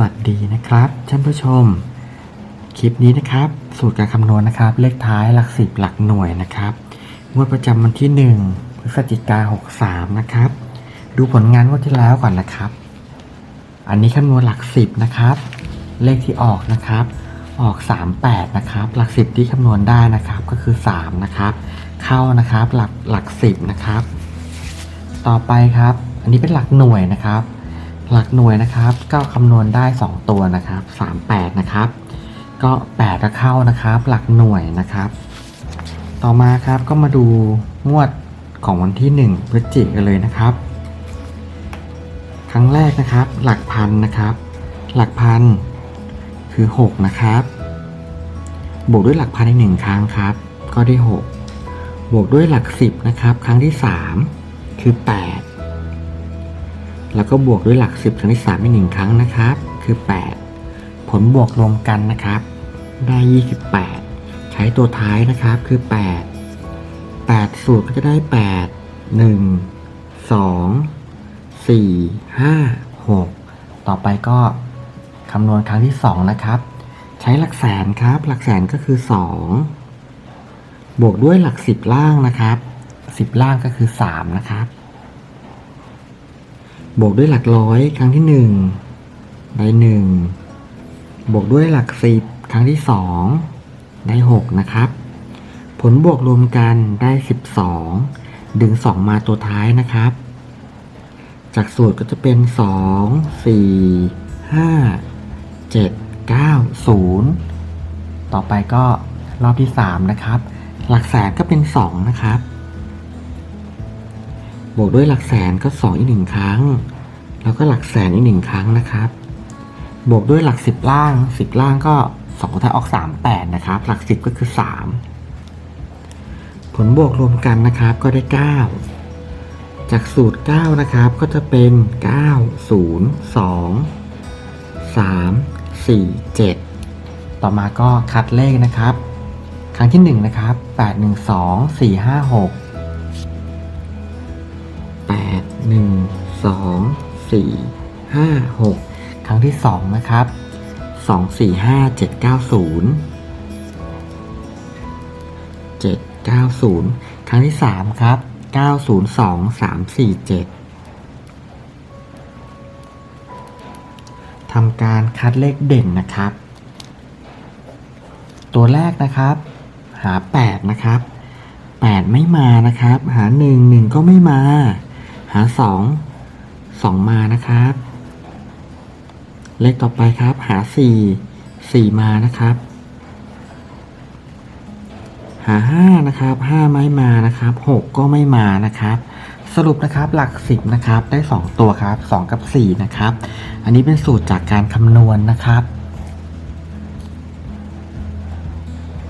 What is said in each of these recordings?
วัสดีนะครับท่านผู้ชม คลิปนี้นะครับ สูตรการคำนวณนะครับ เลขท้ายหลักสิบหลักหน่วยนะครับงวดประจำวันที่ 1พฤศจิกา63 นะครับ ดูผลงานงวดที่แล้วก่อนนะครับ อันนี้คำนวณหลักสิบนะครับ เลขที่ออกนะครับ ออก 38 นะครับ หลักสิบที่คำนวณได้นะครับก็คือ 3 นะครับ เข้านะครับหลักหลักสิบนะครับ ต่อไปครับ อันนี้เป็นหลักหน่วยนะครับ หลักหน่วยนะครับ ก็คำนวณได้ 2 ตัวนะครับ38นะครับ ก็8จะเข้านะครับ หลักหน่วยนะครับ ต่อมาครับก็มาดูงวดของวันที่ 1 พฤศจิกกันเลยนะครับ ครั้งแรกนะครับ หลักพันนะครับ หลักพันคือ 6 นะครับ บวกด้วยหลักพันอีกหนึ่งครั้งครับ ก็ได้ 6 บวกด้วยหลัก 10 นะครับ ครั้งที่ 3 คือ 8 แล้วก็บวกด้วยหลัก 10ครั้งที่3อีกหนึ่งครั้งนะครับ คือ 8 ผลบวกรวมกันนะครับ ได้ 28 ใช้ตัวท้ายนะครับคือ 8 8 สูตรก็จะได้ 8 1 2 4 5 6 ต่อไปก็คำนวณครั้งที่ 2 นะครับ ใช้หลักแสนครับ หลักแสนก็คือ 2 บวกด้วยหลัก 10 ล่างนะครับ 10 ล่างก็คือ 3 นะครับ บวกด้วยหลักร้อยครั้งที่หนึ่งได้หนึ่งบวกด้วยหลักสิบครั้งที่สองได้หกนะครับ ผลบวกรวมกันได้สิบสองดึงสองมาตัวท้ายนะครับ จากสูตรก็จะเป็นสองสี่ห้าเจ็ดเก้าศูนย์ต่อไปก็รอบที่สามนะครับ หลักแสนก็เป็นสองนะครับ บวกด้วยหลักแสนก็ 2 อีกหนึ่งครั้ง แล้วก็หลักแสนอีกหนึ่งครั้งนะครับ บวกด้วยหลัก 10 ล่าง 10 ล่างก็2ท้าออก 3 8 นะครับ หลัก 10 ก็คือ 3 ผลบวกรวมกันนะครับก็ได้ 9 จากสูตร 9 นะครับก็จะเป็น 9 0 2 3 4 7 ต่อมาก็คัดเลขนะครับ ครั้งที่ 1 นะครับ 8 1 2 4 5 6 แปดหนึ่งสองสี่ห้าหกครั้งที่สองนะครับสองสี่ห้าเจ็ดเก้าศูนย์เจ็ดเก้าศูนย์ครั้งที่สามครับเก้าศูนย์สองสามสี่เจ็ดทำการคัดเลขเด่นนะครับ ตัวแรกนะครับ หา 8 นะครับ 8 ไม่มานะครับ หา 1 1 ก็ไม่มา หา2 2มานะครับ เลขต่อไปครับ หา4 4มานะครับ หา5นะครับ5ไม่มานะครับ6ก็ไม่มานะครับ สรุปนะครับหลัก10นะครับได้2ตัวครับ2กับ4นะครับ อันนี้เป็นสูตรจากการคำนวณนะครับ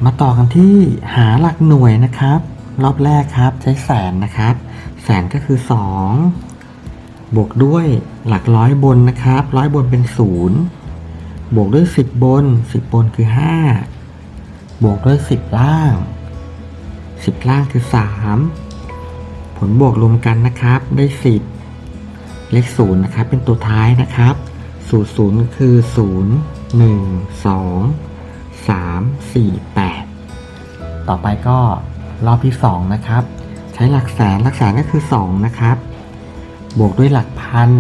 มาต่อกันที่หาหลักหน่วยนะครับ รอบแรกครับใช้แสนนะครับ แสนก็คือ 2 บวกด้วยหลักร้อยบนนะครับร้อยบนเป็น 0 บวกด้วย 10 บน 10 บนคือ 5 บวกด้วย 10 ล่าง 10 ล่างคือ 3 ผลบวกรวมกันนะครับได้ 10 เลข0นะครับเป็นตัวท้ายนะครับสูตร0คือ 0 1 2 3 4 8 ต่อไปก็รอบที่ 2 นะครับ ช้หลักแสนหลักแสนก็คือ 2 นะครับ บวกด้วยหลักพัน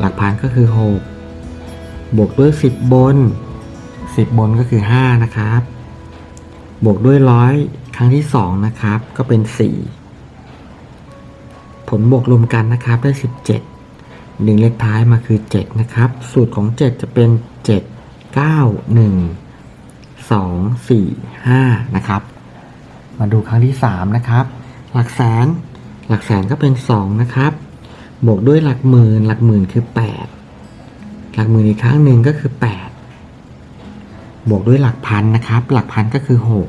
หลักพันก็คือ 6 บวกด้วย 10 บน 10 บนก็คือ 5 นะครับ บวกด้วยร้อยครั้งที่ 2 นะครับ ก็เป็น 4 ผลบวกรวมกันนะครับได้ 17ดึงเลขท้ายมาคือ 7 นะครับ สูตรของ 7 จะเป็น 7 9 1สองสี่ห้านะครับ มาดูครั้งที่สามนะครับ หลักแสน หลักแสนก็เป็นสองนะครับ บวกด้วยหลักหมื่น หลักหมื่นคือแปดหลักหมื่นอีกครั้งหนึ่งก็คือแปดบวกด้วยหลักพันนะครับ หลักพันก็คือหก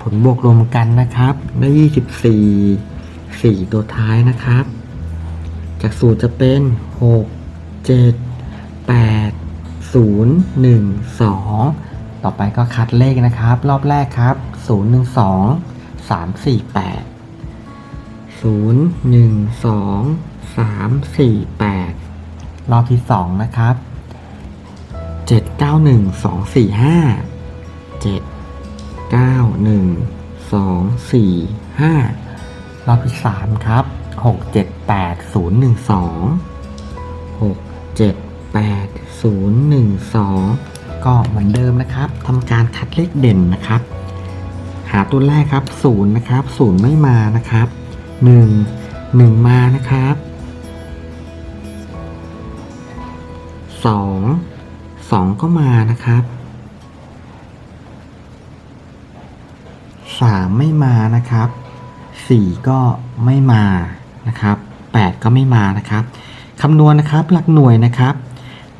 ผลบวกรวมกันนะครับ ได้ยี่สิบสี่สี่ตัวท้ายนะครับ จากสูตรจะเป็นหกเจ็ดแปดศูนย์หนึ่งสองต่อไปก็คัดเลขนะครับ รอบแรกครับศูนย์หนึ่ง สามสี่แปดศูนย์หนึ่งสองสามสี่แปดรอบที่สองนะครับเจ็ดเก้าหนึ่งสองสี่ห้าเจ็ดเก้าหนึ่งสองสี่ห้ารอบที่สามครับหกเจ็ดแปดศูนย์หนึ่งสองหกเจ็ดแปดศูนย์หนึ่งสองก็เหมือนเดิมนะครับทำการคัดเลขเด่นนะครับ หาตัวแรกครับศูนย์นะครับศูนย์ไม่มานะครับหนึ่งหนึ่งมานะครับสองสองก็มานะครับสามไม่มานะครับสี่ก็ไม่มานะครับแปดก็ไม่มานะครับคำนวณนะครับหลักหน่วยนะครับ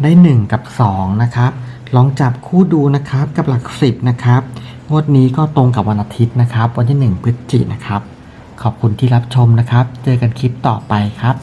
ได้1กับ2นะครับ ลองจับคู่ดูนะครับกับหลัก10นะครับ งวดนี้ก็ตรงกับวันอาทิตย์นะครับ วันที่ 1 พฤศจิกนะครับ ขอบคุณที่รับชมนะครับ เจอกันคลิปต่อไปครับ